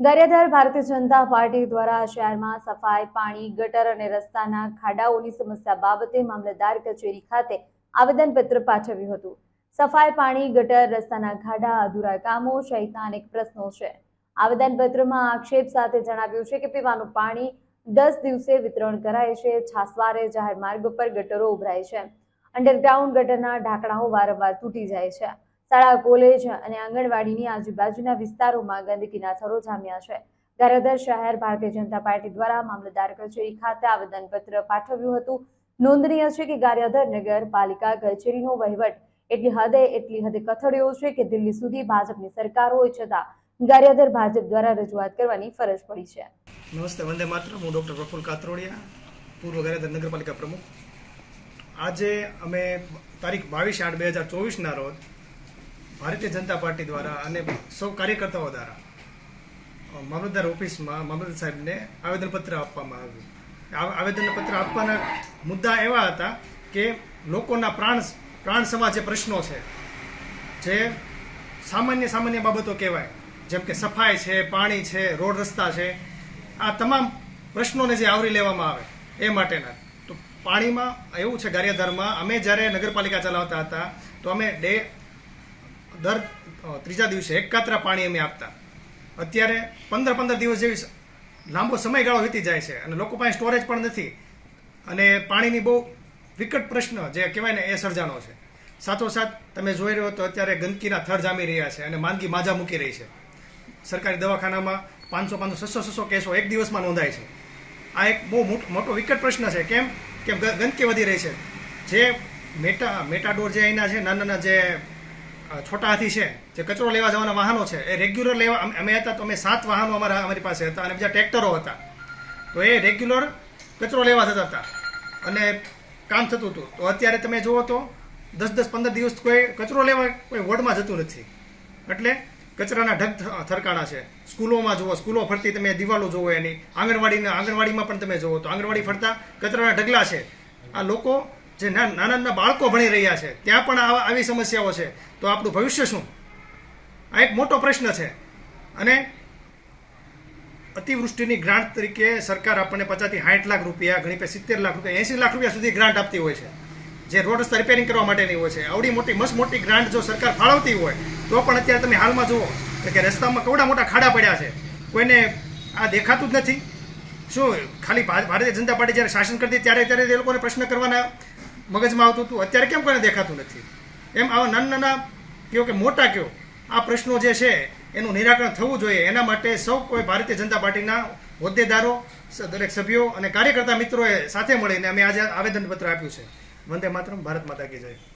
Gariadhar Bharatiya Janata party દ્વારા શહેરમાં સફાઈ, પાણી, ગટર અને રસ્તાના ખાડાઓની સમસ્યા બાબતે મામલતદાર કચેરી ખાતે આવેદનપત્ર પાઠવ્યું હતું. સફાઈ, પાણી, ગટર, રસ્તાના ખાડા, અધૂરા કામો સહિતના અનેક પ્રશ્નો છે. આવેદનપત્રમાં આક્ષેપ સાથે જણાવ્યું છે કે પીવાનું પાણી દસ દિવસે વિતરણ કરાય છે, છાસવારે જાહેર માર્ગ પર ગટરો ઉભરાય છે. અંડરગ્રાઉન્ડ ગટરના ઢાંકણાઓ વારંવાર તૂટી જાય છે. શાળા કોલેજ અને આંગણવાડીની આજુબાજુના વિસ્તારોમાં ગંદકીના થરો જામ્યા છે. ગારિયાધાર શહેર ભારતીય જનતા પાર્ટી દ્વારા મામલતદાર કચેરી ખાતે આવેદનપત્ર પાઠવ્યું હતું. નોંધનીય છે કે ગારિયાધાર નગરપાલિકા કચેરીનો વહીવટ એટલી હદે એટલી હદે કથળ્યો છે કે દિલ્હી સુધી ભાજપની સરકાર હોય છતાં ગારિયાધર ભાજપ દ્વારા રજૂઆત કરવાની ફરજ પડી છે. નમસ્તે, વંદે માત્ર હું ડોક્ટર પ્રફુલ કાતરોડિયા, પૂર્વ ગારિયાધાર નગરપાલિકા પ્રમુખ. આજે અમે તારીખ બાવીસ આઠ બે હજાર ચોવીસના રોજ ભારતીય જનતા પાર્ટી દ્વારા અને સૌ કાર્યકર્તાઓ દ્વારા મામલતદાર ઓફિસમાં મામલતદાર સાહેબને આવેદનપત્ર આપવામાં આવ્યું. આવેદનપત્ર આપવાના મુદ્દા એવા હતા કે લોકોના પ્રાણ પ્રાણ સમા જે પ્રશ્નો છે, જે સામાન્ય સામાન્ય બાબતો કહેવાય. જેમ કે સફાઈ છે, પાણી છે, રોડ રસ્તા છે, આ તમામ પ્રશ્નોને જે આવરી લેવામાં આવે એ માટેના. તો પાણીમાં એવું છે, ગારિયાધારમાં અમે જ્યારે નગરપાલિકા ચલાવતા હતા, તો અમે ડે દર ત્રીજા દિવસે એક કાતરા પાણી અમે આપતા. અત્યારે પંદર પંદર દિવસ જેવી લાંબો સમયગાળો વીતી જાય છે અને લોકો પાસે સ્ટોરેજ પણ નથી. અને પાણીની બહુ વિકટ પ્રશ્ન જે કહેવાય ને એ સર્જાનો છે. સાથોસાથ તમે જોઈ રહ્યો તો અત્યારે ગંદકીના થર જામી રહ્યા છે અને માંદગી માજા મૂકી રહી છે. સરકારી દવાખાનામાં પાંચસો પાંચસો છસો છસો કેસો એક દિવસમાં નોંધાય છે. આ એક બહુ મોટો વિકટ પ્રશ્ન છે. કેમ? કે ગંદકી વધી રહી છે. જે મેટા, મેટાડોર જે અહીંના છે નાના નાના જે છોટા હાથી છે, જે કચરો લેવા જવાના વાહનો છે, એ રેગ્યુલર લેવા, અમે- હતા તો અમે સાત વાહનો અમારા અમારી પાસે હતા અને બીજા ટ્રેક્ટરો હતા. તો એ રેગ્યુલર કચરો લેવા જતા હતા. અને કામ થતું હતું. તો અત્યારે તમે જુઓ તો દસ દસ પંદર દિવસ કોઈ કચરો લેવા કોઈ વોર્ડમાં જતું નથી. એટલે કચરાના ઢગ થરકાણા છે. સ્કૂલોમાં જુઓ, સ્કૂલો ફરતી તમે દિવાલો જુઓ એની. આંગણવાડીના આંગણવાડીમાં પણ તમે જુઓ તો આંગણવાડી ફરતા કચરાના ઢગલા છે. આ લોકો જે નાના નાના બાળકો ભણી રહ્યા છે, ત્યાં પણ આવા- આવી સમસ્યાઓ છે. તો આપણું ભવિષ્ય શું? આ એક મોટો પ્રશ્ન છે. અને અતિવૃષ્ટિની ગ્રાન્ટ તરીકે સરકાર આપણને પચાસથી સાઠ લાખ રૂપિયા, ઘણી પે સિત્તેર લાખ રૂપિયા, એંસી લાખ રૂપિયા સુધી ગ્રાન્ટ આપતી હોય છે. જે રોડ રસ્તા રિપેરિંગ કરવા માટેની હોય છે. આવડી મોટી મસ્ત મોટી ગ્રાન્ટ જો સરકાર ફાળવતી હોય, તો પણ અત્યારે તમે હાલમાં જુઓ, કે રસ્તામાં કેવડા મોટા ખાડા પડ્યા છે. કોઈને આ દેખાતું જ નથી. શું, ખાલી ભારતીય જનતા પાર્ટી જ્યારે શાસન કરતી, ત્યારે ત્યારે એ લોકોને પ્રશ્ન કરવાના મગજમાં આવતું હતું. અત્યારે કેમ કોઈને દેખાતું નથી? એમ આવા નાના નાના કયો કે મોટા કયો આ પ્રશ્નો જે છે, એનું નિરાકરણ થવું જોઈએ. એના માટે સૌ કોઈ ભારતીય જનતા પાર્ટીના હોદ્દેદારો દરેક સભ્યો અને કાર્યકર્તા મિત્રોએ સાથે મળીને અમે આજે આવેદનપત્ર આપ્યું છે. વંદે માતરમ, ભારત માતા કી જય.